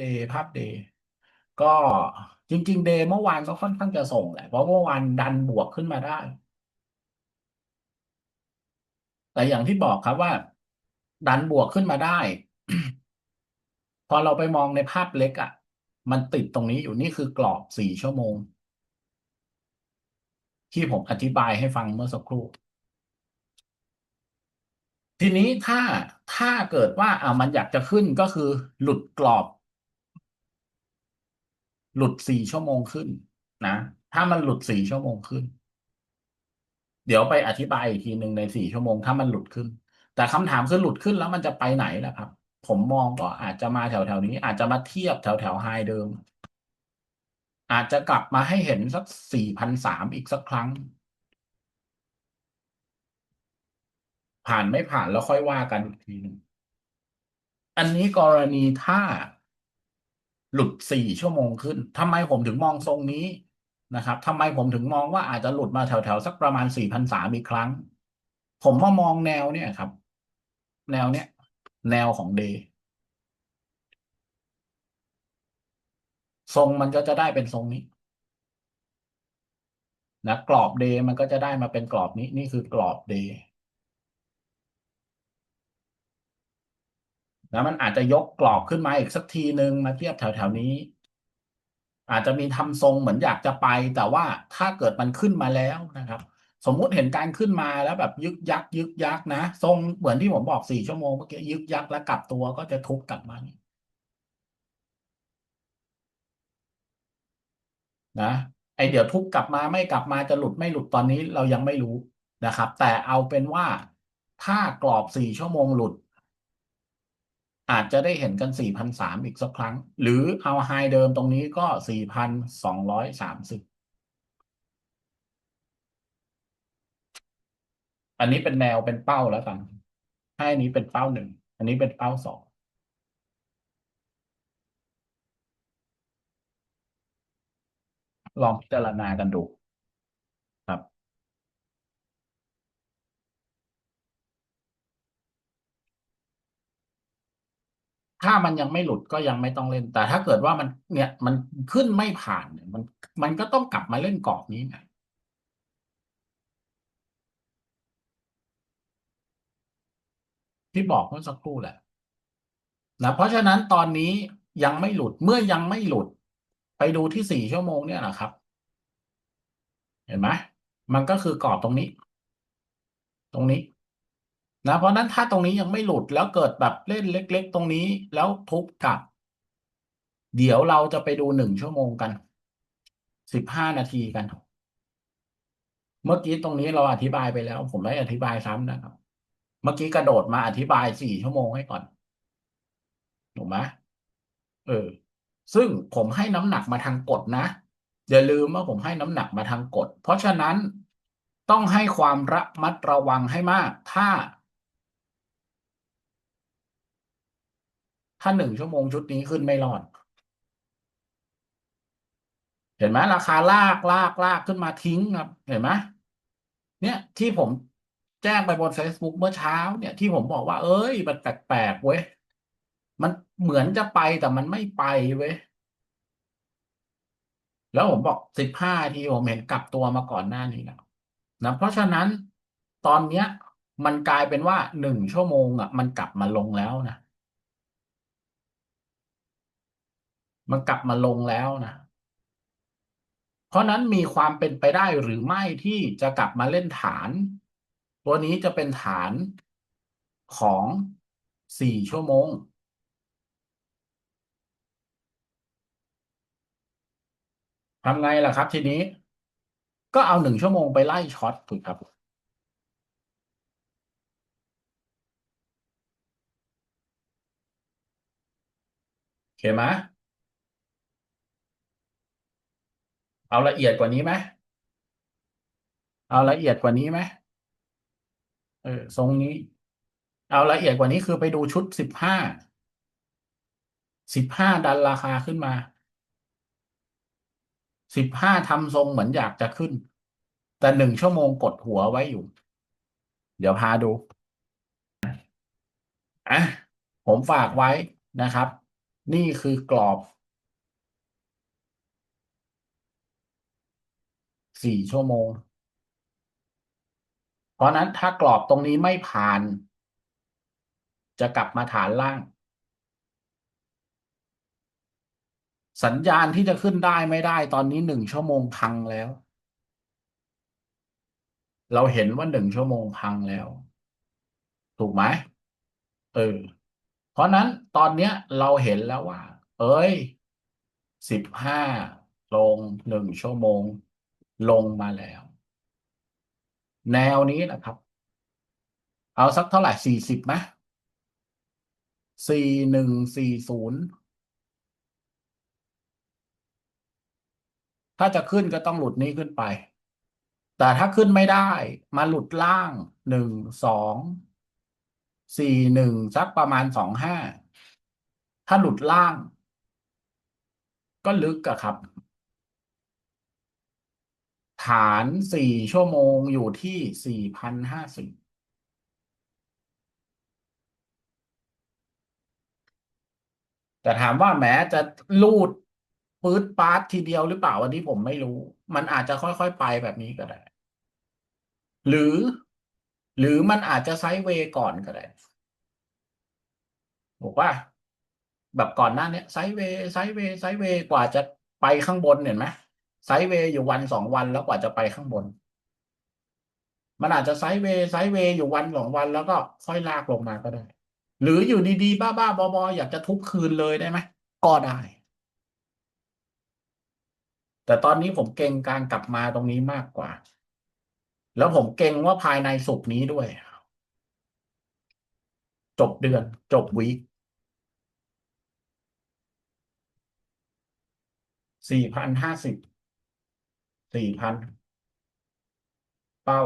เดย์ภาพเดย์ก็จริง ๆ เดย์เมื่อวานก็ค่อนข้างจะส่งแหละ เพราะเมื่อวานดันบวกขึ้นมาได้ แต่อย่างที่บอกครับว่า ดันบวกขึ้นมาได้ พอเราไปมองในภาพเล็กอะ่ะ มันติดตรงนี้อยู่นี่คือกรอบสี่ชั่วโมง ที่ผมอธิบายให้ฟังเมื่อสักครู่ทีนี้ถ้าถ้าเกิดว่าอ่ามันอยากจะขึ้นก็คือหลุดกรอบ หลุดสี่ชั่วโมงขึ้นนะถ้ามันหลุดสี่ชั่วโมงขึ้น เดี๋ยวไปอธิบายอีกทีหนึ่งในสี่ชั่วโมงถ้ามันหลุดขึ้น แต่คำถามคือหลุดขึ้นแล้วมันจะไปไหนล่ะครับ ผมมองก็อาจจะมาแถวแถวนี้ อาจจะมาเทียบแถวแถวไฮเดิม อาจจะกลับมาให้เห็นสักสี่พันสามอีกสักครั้ง ผ่านไม่ผ่านแล้วค่อยว่ากันอีกทีหนึ่งอันนี้กรณีถ้า หลุดสี่ชั่วโมงขึ้นทำไมผมถึงมองทรงนี้นะครับทำไมผมถึงมองว่าอาจจะหลุดมาแถวๆสักประมาณสี่พันสามอีกครั้ง ผมมามองแนวเนี่ยครับ แนวเนี้ยแนวของเดย์ทรงมันก็จะได้เป็นทรงนี้นะกรอบเดย์มันก็จะได้มาเป็นกรอบนี้ นี่คือกรอบเดย์ แล้วมันอาจจะยกกรอบขึ้นมาอีกสักทีหนึ่งมาเทียบแถวๆนี้ อาจจะมีทำทรงเหมือนอยากจะไป แต่ว่าถ้าเกิดมันขึ้นมาแล้วนะครับ สมมุติเห็นการขึ้นมาแล้วแบบยึกยักยึกยักนะทรงเหมือนที่ผมบอกสี่ชั่วโมงเมื่อกี้ยึกยักแล้วกลับตัวก็จะทุบกลับมานี่นะไอเดี๋ยวทุบกลับมาไม่กลับมาจะหลุดไม่หลุดตอนนี้เรายังไม่รู้นะครับ แต่เอาเป็นว่าถ้ากรอบสี่ชั่วโมงหลุด อาจจะได้เห็นกันสี่พันสามอีกสักครั้ง หรือเอาไฮเดิมตรงนี้ก็สี่พันสองร้อยสามสิบอันนี้เป็นแนวเป็นเป้าแล้วกัน ให้อันนี้เป็นเป้าหนึ่ง อันนี้เป็นเป้าสองลองพิจารณากันดู ครับ ถ้ามันยังไม่หลุดก็ยังไม่ต้องเล่น แต่ถ้าเกิดว่ามันเนี่ยมันขึ้นไม่ผ่านเนี่ยมันมันก็ต้องกลับมาเล่นกรอบนี้ไงที่บอกเมื่อสักครู่แหละนะเพราะฉะนั้นตอนนี้ยังไม่หลุดเมื่อยังไม่หลุด ไปดูที่สี่ชั่วโมงเนี่ยนะครับ เห็นไหมมันก็คือกรอบตรงนี้ ตรงนี้ นะเพราะนั้นถ้าตรงนี้ยังไม่หลุดแล้วเกิดแบบเล่นเล็ก ๆ ตรงนี้แล้วทุบกลับ เดี๋ยวเราจะไปดูหนึ่งชั่วโมงกันสิบห้านาทีกัน เมื่อกี้ตรงนี้เราอธิบายไปแล้ว ผมไม่อธิบายซ้ำนะครับ เมื่อกี้กระโดดมาอธิบายสี่ชั่วโมงให้ก่อนถูกไหมเออ ซึ่งผมให้น้ำหนักมาทางกฎนะอย่าลืมว่าผมให้น้ำหนักมาทางกฎเพราะฉะนั้นต้องให้ความระมัดระวังให้มาก ถ้า ถ้าหนึ่งชั่วโมงชุดนี้ขึ้นไม่รอด เห็นไหมราคาลากลากลากขึ้นมาทิ้งครับ เห็นไหมเนี่ยที่ผมแจ้งไปบน Facebook เมื่อเช้าเนี่ยที่ผมบอกว่า เอ้ย มันแปลกๆเว้ย มันเหมือนจะไปแต่มันไม่ไปเว้ย แล้วผมบอกสิบห้าทีผมเห็นกลับตัวมาก่อนหน้านี้แล้วนะเพราะฉะนั้นตอนเนี้ย มันกลายเป็นว่าหนึ่งชั่วโมงอะ มันกลับมาลงแล้วนะ มันกลับมาลงแล้วนะเพราะนั้นมีความเป็นไปได้หรือไม่ที่จะกลับมาเล่นฐาน ตัวนี้จะเป็นฐานของสี่ชั่วโมง ทำไงล่ะครับทีนี้ ก็เอาหนึ่งชั่วโมงไปไล่ช็อตถูกครับ โอเคไหม เอาละเอียดกว่านี้ไหมเอาละเอียดกว่านี้ไหมเออทรงนี้ เอาละเอียดกว่านี้คือไปดูชุดสิบห้าสิบห้าดันราคาขึ้นมาสิบห้าทำทรงเหมือนอยากจะขึ้น แต่หนึ่งชั่วโมงกดหัวไว้อยู่ เดี๋ยวพาดูอะผมฝากไว้นะครับ นี่คือกรอบ สี่ชั่วโมง เพราะนั้นถ้ากรอบตรงนี้ไม่ผ่าน จะกลับมาฐานล่าง สัญญาณที่จะขึ้นได้ไม่ได้ตอนนี้หนึ่งชั่วโมงพังแล้ว เราเห็นว่าหนึ่งชั่วโมงพังแล้ว ถูกไหมเออ เพราะนั้นตอนเนี้ยเราเห็นแล้วว่า เอ้ยสิบห้าลงหนึ่งชั่วโมง ลงมาแล้ว แนวนี้นะครับ เอาสักเท่าไหร่สี่สิบไหมสี่หนึ่งสี่ศูนย์ถ้าจะขึ้นก็ต้องหลุดนี้ขึ้นไป แต่ถ้าขึ้นไม่ได้ มาหลุดล่างหนึ่งสองสี่หนึ่งสักประมาณสองห้าถ้าหลุดล่าง ก็ลึกอะครับานสี่ชั่วโมงอยู่ที่สี่พันห้าสิบแต่ถามว่าแม้จะลูดปื๊ดปาร์ตทีเดียวหรือเปล่าวันนี้ผมไม่รู้ มันอาจจะค่อยๆไปแบบนี้ก็ได้ หรือ หรือมันอาจจะไซด์เวย์ก่อนก็ได้บอกว่า แบบก่อนหน้านี้ไซด์เวย์ไซด์เวย์ไซด์เวย์กว่าจะไปข้างบนเห็นไหม ไซด์เวย์อยู่วันสองวันแล้วกว่าจะไปข้างบน มันอาจจะไซด์เวย์ไซด์เวย์อยู่วันสองวันแล้วก็ค่อยลากลงมาก็ได้ หรืออยู่ดีๆ บ้าๆบอๆอยากจะทุบคืนเลยได้ไหมก็ได้ แต่ตอนนี้ผมเก่งการกลับมาตรงนี้มากกว่า แล้วผมเก่งว่าภายในสุกนี้ด้วย จบเดือน จบวีคสี่พันห้าสิบ สี่พัน เป้า